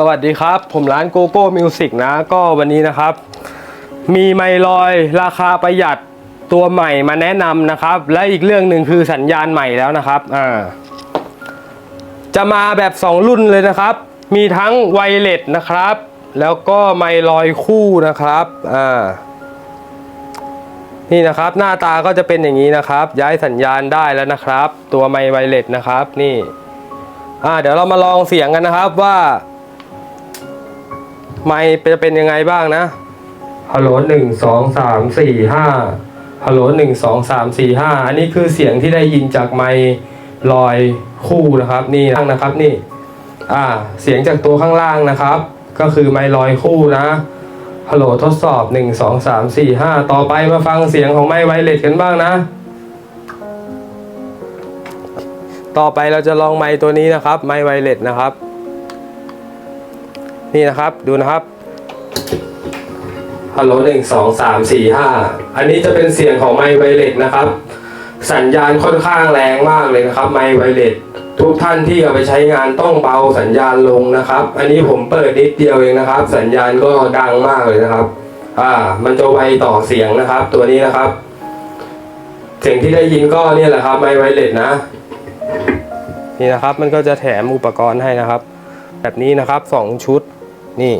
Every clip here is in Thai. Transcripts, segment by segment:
สวัสดีครับ ผมร้านโกโก้มิวสิกนะ ก็วันนี้นะครับ มีไมลอยราคาประหยัดตัวใหม่มาแนะนำนะครับ และอีกเรื่องหนึ่งคือสัญญาณใหม่แล้วนะครับอ่าจะมาแบบ 2 รุ่นเลยนะครับ มีทั้งไวเลสนะครับ แล้วก็ไมลอยคู่นะครับอ่านี่นะครับ หน้าตาก็จะเป็นอย่างนี้นะครับ ย้ายสัญญาณได้แล้วนะครับ ตัวไมไวเลสนะครับ นี่อ่าเดี๋ยวเรามาลองเสียงกันนะครับว่า ไมค์จะเป็นยังไงบ้างนะฮัลโหลหนึ่งสองสามสี่ห้าฮัลโหลหนึ่งสองสามสี่ห้าอันนี้คือเสียงที่ได้ยินจากไมค์ลอยคู่นะครับนี่นะครับนี่อ่าเสียงจากตัวข้างล่างนะครับ ก็คือไมค์ลอยคู่นะฮัลโหลทดสอบหนึ่งสองสามสี่ห้าต่อไปมาฟังเสียงของไมค์ไวเลสกันบ้างนะ ต่อไปเราจะลองไมค์ตัวนี้นะครับ ไมค์ไวเลสนะครับ นี่นะครับดูนะครับฮัลโหลหนึ่งสองสามสี่ห้าอันนี้จะเป็นเสียงของไมค์ไวเลสนะครับ สัญญาณค่อนข้างแรงมากเลยนะครับไมค์ไวเลสทุกท่านที่เอาไปใช้งานต้องเบาสัญญาณลงนะครับ อันนี้ผมเปิดนิดเดียวเองนะครับ สัญญาณก็ดังมากเลยนะครับ อ่า มันจะไวต่อเสียงนะครับ ตัวนี้นะครับ เสียงที่ได้ยินก็เนี่ยแหละครับไมค์ไวเลสนะ นี่นะครับมันก็จะแถมอุปกรณ์ให้นะครับ แบบนี้นะครับ2ชุด นี่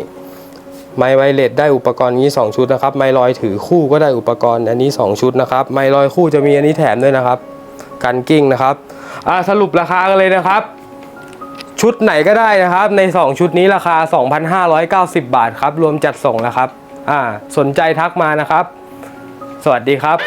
ไมค์ไวเลสได้อุปกรณ์นี้ 2 ชุดนะครับ ไมค์ลอยถือคู่ก็ได้อุปกรณ์อันนี้ 2 ชุดนะครับ ไมค์ลอยคู่จะมีอันนี้แถมด้วยนะครับ กันกิ้งนะครับอ่าสรุปราคากันเลยนะครับ ชุดไหนก็ได้นะครับ ใน 2 ชุดนี้ราคา 2,590 บาทครับ รวมจัดส่งนะครับอ่าสนใจทักมานะครับ สวัสดีครับ